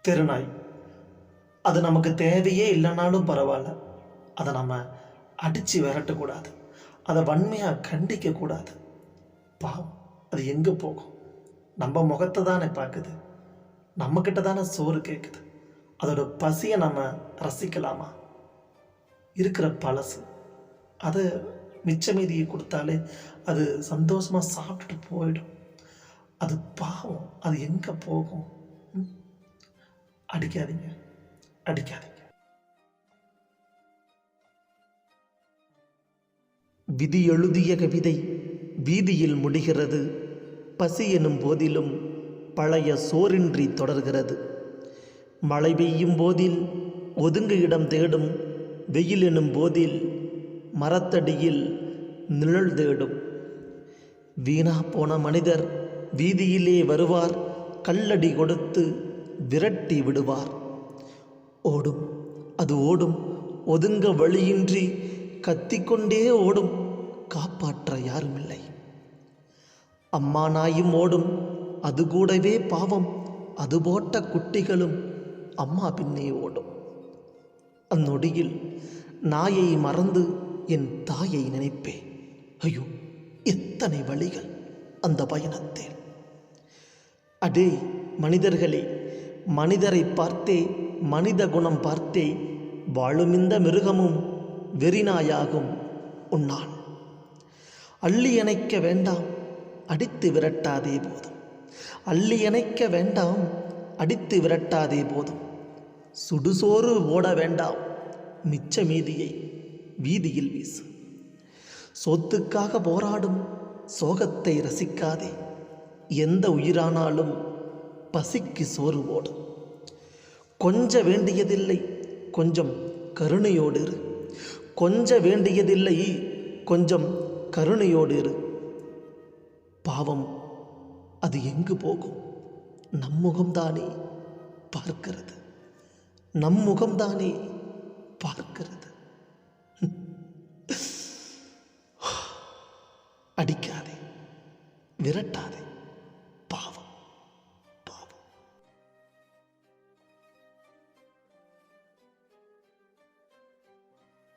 திருநாய் அது நமக்கு தேவையே இல்லைனாலும் பரவாயில்ல. அதை நம்ம அடித்து விரட்டக்கூடாது. அதை வன்மையாக கண்டிக்கக்கூடாது. பாவம். அது எங்கே போகும்? நம்ம முகத்தை தானே பார்க்குது. நம்மக்கிட்ட தானே சோறு கேட்குது அதோட பசியை நம்ம ரசிக்கலாமா? இருக்கிற பழசு. அதை மிச்ச மீதியை கொடுத்தாலே அது சந்தோஷமாக சாப்பிட்டுட்டு போயிடும். அது பாவம். அது எங்கே போகும்? ம்? அடிக்காதீங்க. அடிக்காதீங்க. விதி எழுதிய கவிதை வீதியில் முடிகிறது. பசி எனும் போதிலும் பழைய சோரின்றி தொடர்கிறது. மழை பெய்யும் போதில் ஒதுங்கு இடம் தேடும். வெயில் எனும் போதில் மரத்தடியில் நிழல் தேடும். வீணா போன மனிதர் வீதியிலே வருவார். கல்லடி கொடுத்து விரட்டி விடுவார். ஓடும் அது ஓடும். ஒதுங்க வழியின்றி கத்திக்கொண்டே ஓடும். காப்பாற்ற யாருமில்லை. அம்மா நாயும் ஓடும். அது கூடவே பாவம். அது போட்ட குட்டிகளும் அம்மா பின்னே ஓடும். அந்நொடியில் நாயை மறந்து என் தாயை நினைப்பேன் ஐயோ எத்தனை வழிகள் அந்த பயணத்தில். அடே மனிதர்களே மனிதரை பார்த்தே மனித குணம் பார்த்தே வாழும் இந்த மிருகமும் வெறிநாயாகும் உன்னான் அள்ளி அணைக்க வேண்டாம் அடித்து விரட்டாதே போதும். அள்ளி அணைக்க வேண்டாம் அடித்து விரட்டாதே போதும். சுடுசோறு ஓட வேண்டாம் மிச்ச மீதியை வீதியில் வீசு. சொத்துக்காக போராடும் சோகத்தை ரசிக்காதே. எந்த உயிரானாலும் பசிக்கு சோறு ஓடும் கொஞ்ச வேண்டியதில்லை கொஞ்சம் கருணையோடு இரு. கொஞ்ச வேண்டியதில்லை கொஞ்சம் கருணையோடு இரு. பாவம் அது எங்கு போகும்? நம்முகம்தானே பார்க்கிறது. நம்முகம்தானே பார்க்கிறது. அடிக்காதே விரட்டாதே.